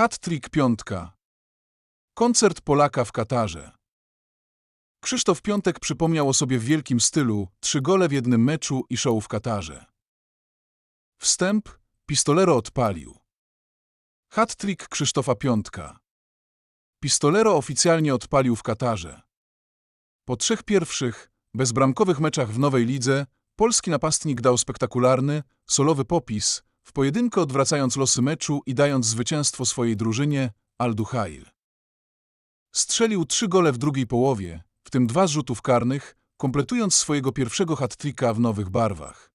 Hat-trick piątka. Koncert Polaka w Katarze. Krzysztof Piątek przypomniał o sobie w wielkim stylu, trzy gole w jednym meczu i show w Katarze. Wstęp, Pistolero odpalił. Hat-trick Krzysztofa Piątka. Pistolero oficjalnie odpalił w Katarze. Po trzech pierwszych, bezbramkowych meczach w nowej lidze, polski napastnik dał spektakularny, solowy popis, w pojedynkę odwracając losy meczu i dając zwycięstwo swojej drużynie, Al Duhail. Strzelił trzy gole w drugiej połowie, w tym dwa z rzutów karnych, kompletując swojego pierwszego hat-tricka w nowych barwach.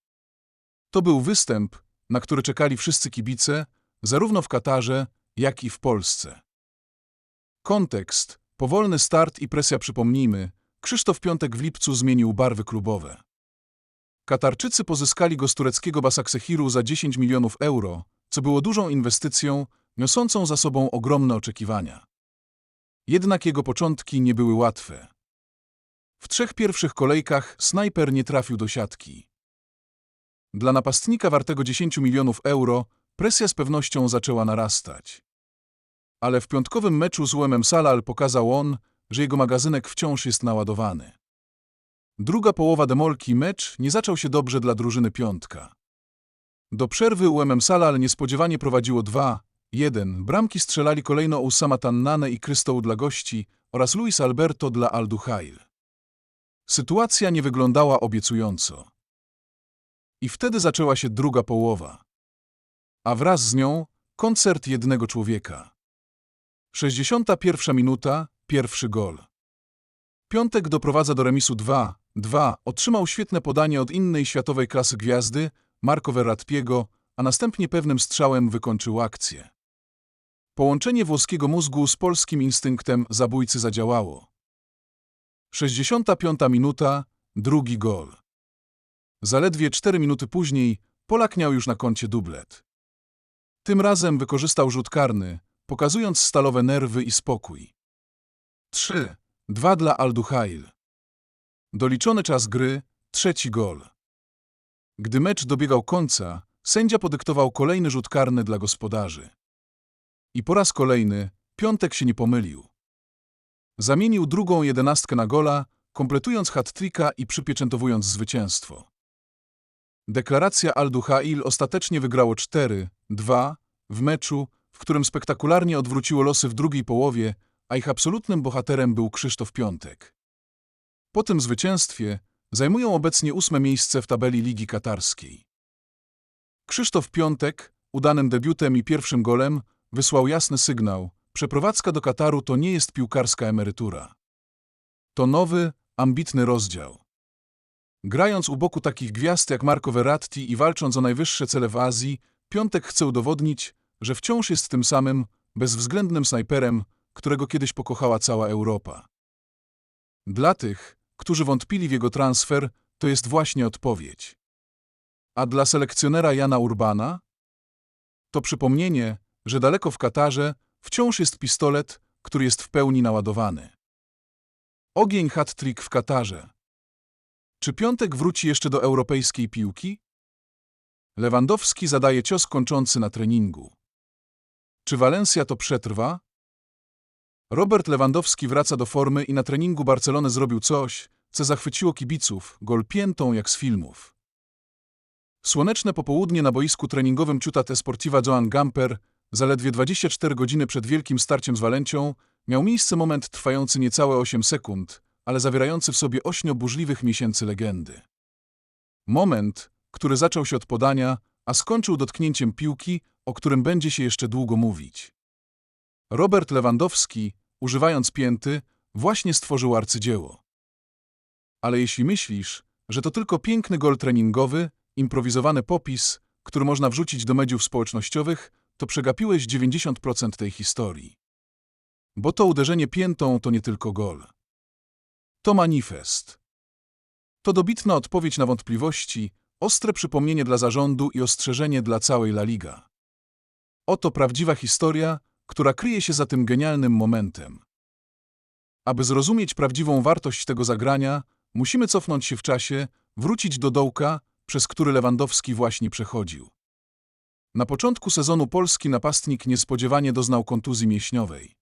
To był występ, na który czekali wszyscy kibice, zarówno w Katarze, jak i w Polsce. Kontekst, powolny start i presja przypomnijmy, Krzysztof Piątek w lipcu zmienił barwy klubowe. Katarczycy pozyskali go z tureckiego Basaksehiru za 10 milionów euro, co było dużą inwestycją, niosącą za sobą ogromne oczekiwania. Jednak jego początki nie były łatwe. W trzech pierwszych kolejkach snajper nie trafił do siatki. Dla napastnika wartego 10 milionów euro presja z pewnością zaczęła narastać. Ale w piątkowym meczu z UEM Salal pokazał on, że jego magazynek wciąż jest naładowany. Druga połowa demolki mecz nie zaczął się dobrze dla drużyny piątka. Do przerwy UMM Salal niespodziewanie prowadziło 2-1. Bramki strzelali kolejno Usama Tannane i Krystoł dla gości oraz Luis Alberto dla Al Duhail. Sytuacja nie wyglądała obiecująco. I wtedy zaczęła się druga połowa. A wraz z nią koncert jednego człowieka. 61 minuta, pierwszy gol. Piątek doprowadza do remisu 2-2, otrzymał świetne podanie od innej światowej klasy gwiazdy, Marco Verrattiego, a następnie pewnym strzałem wykończył akcję. Połączenie włoskiego mózgu z polskim instynktem zabójcy zadziałało. 65 minuta, drugi gol. Zaledwie 4 minuty później Polak miał już na koncie dublet. Tym razem wykorzystał rzut karny, pokazując stalowe nerwy i spokój. 3. Dwa dla Al Duhail. Doliczony czas gry, trzeci gol. Gdy mecz dobiegał końca, sędzia podyktował kolejny rzut karny dla gospodarzy. I po raz kolejny Piątek się nie pomylił. Zamienił drugą jedenastkę na gola, kompletując hat-tricka i przypieczętowując zwycięstwo. Deklaracja Al Duhail ostatecznie wygrało 4-2 w meczu, w którym spektakularnie odwróciło losy w drugiej połowie, a ich absolutnym bohaterem był Krzysztof Piątek. Po tym zwycięstwie zajmują obecnie ósme miejsce w tabeli Ligi Katarskiej. Krzysztof Piątek, udanym debiutem i pierwszym golem, wysłał jasny sygnał: przeprowadzka do Kataru to nie jest piłkarska emerytura. To nowy, ambitny rozdział. Grając u boku takich gwiazd jak Marco Verratti i walcząc o najwyższe cele w Azji, Piątek chce udowodnić, że wciąż jest tym samym, bezwzględnym snajperem, którego kiedyś pokochała cała Europa. Dla tych, którzy wątpili w jego transfer, to jest właśnie odpowiedź. A dla selekcjonera Jana Urbana? To przypomnienie, że daleko w Katarze wciąż jest pistolet, który jest w pełni naładowany. Ogień hat-trick w Katarze. Czy Piątek wróci jeszcze do europejskiej piłki? Lewandowski zadaje cios kończący na treningu. Czy Valencia to przetrwa? Robert Lewandowski wraca do formy i na treningu Barcelony zrobił coś, co zachwyciło kibiców, gol piętą jak z filmów. Słoneczne popołudnie na boisku treningowym Ciutat Esportiva Joan Gamper, zaledwie 24 godziny przed wielkim starciem z Walencią, miał miejsce moment trwający niecałe 8 sekund, ale zawierający w sobie ośmiu burzliwych miesięcy legendy. Moment, który zaczął się od podania, a skończył dotknięciem piłki, o którym będzie się jeszcze długo mówić. Robert Lewandowski, używając pięty, właśnie stworzył arcydzieło. Ale jeśli myślisz, że to tylko piękny gol treningowy, improwizowany popis, który można wrzucić do mediów społecznościowych, to przegapiłeś 90% tej historii. Bo to uderzenie piętą to nie tylko gol. To manifest. To dobitna odpowiedź na wątpliwości, ostre przypomnienie dla zarządu i ostrzeżenie dla całej La Liga. Oto prawdziwa historia, która kryje się za tym genialnym momentem. Aby zrozumieć prawdziwą wartość tego zagrania, musimy cofnąć się w czasie, wrócić do dołka, przez który Lewandowski właśnie przechodził. Na początku sezonu polski napastnik niespodziewanie doznał kontuzji mięśniowej.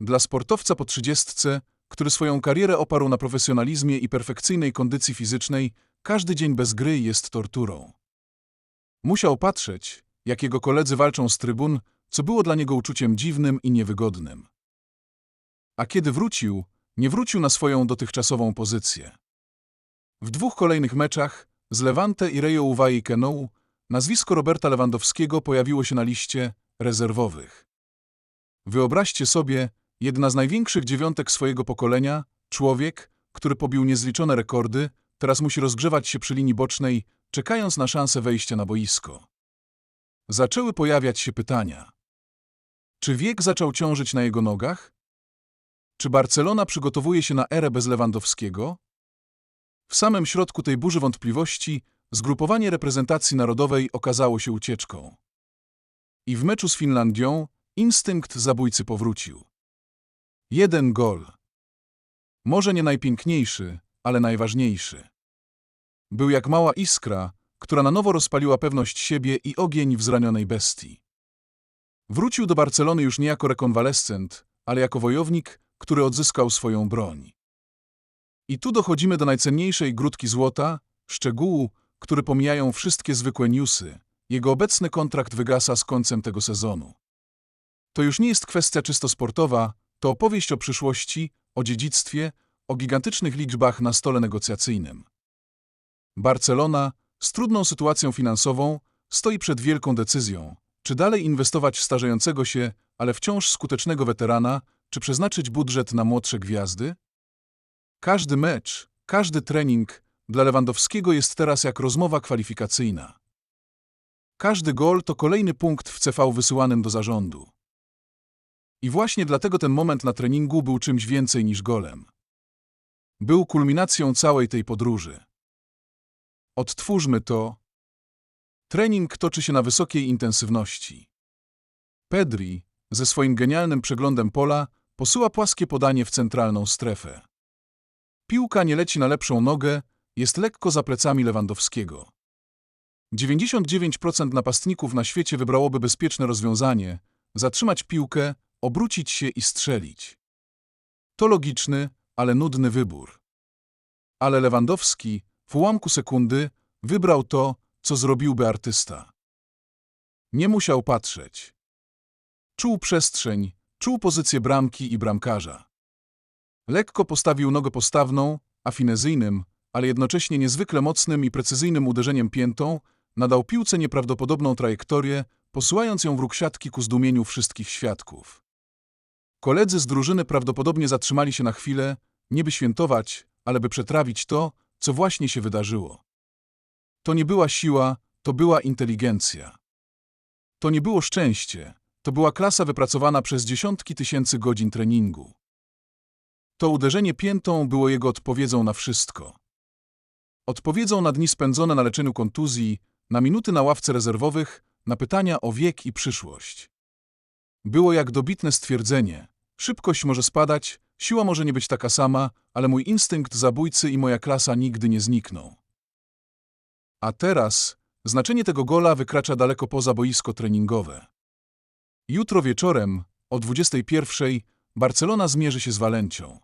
Dla sportowca po trzydziestce, który swoją karierę oparł na profesjonalizmie i perfekcyjnej kondycji fizycznej, każdy dzień bez gry jest torturą. Musiał patrzeć, jak jego koledzy walczą z trybun, co było dla niego uczuciem dziwnym i niewygodnym. A kiedy wrócił, nie wrócił na swoją dotychczasową pozycję. W dwóch kolejnych meczach z Levante i Rayo Uwai Kenou nazwisko Roberta Lewandowskiego pojawiło się na liście rezerwowych. Wyobraźcie sobie, jedna z największych dziewiątek swojego pokolenia, człowiek, który pobił niezliczone rekordy, teraz musi rozgrzewać się przy linii bocznej, czekając na szansę wejścia na boisko. Zaczęły pojawiać się pytania. Czy wiek zaczął ciążyć na jego nogach? Czy Barcelona przygotowuje się na erę bez Lewandowskiego? W samym środku tej burzy wątpliwości zgrupowanie reprezentacji narodowej okazało się ucieczką. I w meczu z Finlandią instynkt zabójcy powrócił. Jeden gol. Może nie najpiękniejszy, ale najważniejszy. Był jak mała iskra, która na nowo rozpaliła pewność siebie i ogień w zranionej bestii. Wrócił do Barcelony już nie jako rekonwalescent, ale jako wojownik, który odzyskał swoją broń. I tu dochodzimy do najcenniejszej grudki złota, szczegółu, który pomijają wszystkie zwykłe newsy. Jego obecny kontrakt wygasa z końcem tego sezonu. To już nie jest kwestia czysto sportowa, to opowieść o przyszłości, o dziedzictwie, o gigantycznych liczbach na stole negocjacyjnym. Barcelona, z trudną sytuacją finansową, stoi przed wielką decyzją, czy dalej inwestować w starzejącego się, ale wciąż skutecznego weterana, czy przeznaczyć budżet na młodsze gwiazdy? Każdy mecz, każdy trening dla Lewandowskiego jest teraz jak rozmowa kwalifikacyjna. Każdy gol to kolejny punkt w CV wysyłanym do zarządu. I właśnie dlatego ten moment na treningu był czymś więcej niż golem. Był kulminacją całej tej podróży. Odtwórzmy to. Trening toczy się na wysokiej intensywności. Pedri, ze swoim genialnym przeglądem pola, posyła płaskie podanie w centralną strefę. Piłka nie leci na lepszą nogę, jest lekko za plecami Lewandowskiego. 99% napastników na świecie wybrałoby bezpieczne rozwiązanie zatrzymać piłkę, obrócić się i strzelić. To logiczny, ale nudny wybór. Ale Lewandowski w ułamku sekundy wybrał to, co zrobiłby artysta. Nie musiał patrzeć. Czuł przestrzeń, czuł pozycję bramki i bramkarza. Lekko postawił nogę postawną, a finezyjnym, ale jednocześnie niezwykle mocnym i precyzyjnym uderzeniem piętą nadał piłce nieprawdopodobną trajektorię, posyłając ją w róg siatki ku zdumieniu wszystkich świadków. Koledzy z drużyny prawdopodobnie zatrzymali się na chwilę, nie by świętować, ale by przetrawić to, co właśnie się wydarzyło. To nie była siła, to była inteligencja. To nie było szczęście, to była klasa wypracowana przez dziesiątki tysięcy godzin treningu. To uderzenie piętą było jego odpowiedzią na wszystko. Odpowiedzią na dni spędzone na leczeniu kontuzji, na minuty na ławce rezerwowych, na pytania o wiek i przyszłość. Było jak dobitne stwierdzenie. Szybkość może spadać, siła może nie być taka sama, ale mój instynkt zabójcy i moja klasa nigdy nie znikną. A teraz znaczenie tego gola wykracza daleko poza boisko treningowe. Jutro wieczorem, o 21.00, Barcelona zmierzy się z Walencią.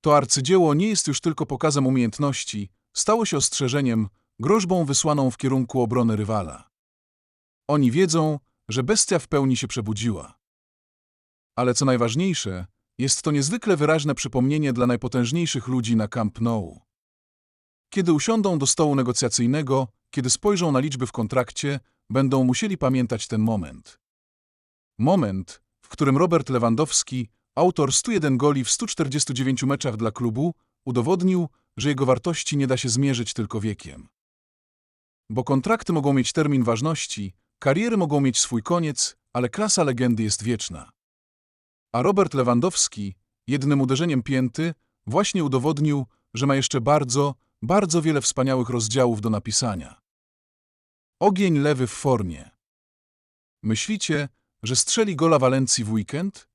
To arcydzieło nie jest już tylko pokazem umiejętności, stało się ostrzeżeniem, groźbą wysłaną w kierunku obrony rywala. Oni wiedzą, że bestia w pełni się przebudziła. Ale co najważniejsze, jest to niezwykle wyraźne przypomnienie dla najpotężniejszych ludzi na Camp Nou. Kiedy usiądą do stołu negocjacyjnego, kiedy spojrzą na liczby w kontrakcie, będą musieli pamiętać ten moment. Moment, w którym Robert Lewandowski, autor 101 goli w 149 meczach dla klubu, udowodnił, że jego wartości nie da się zmierzyć tylko wiekiem. Bo kontrakty mogą mieć termin ważności, kariery mogą mieć swój koniec, ale klasa legendy jest wieczna. A Robert Lewandowski, jednym uderzeniem pięty, właśnie udowodnił, że ma jeszcze bardzo, bardzo wiele wspaniałych rozdziałów do napisania. Ogień lewy w formie. Myślicie, że strzeli gola Walencji w weekend?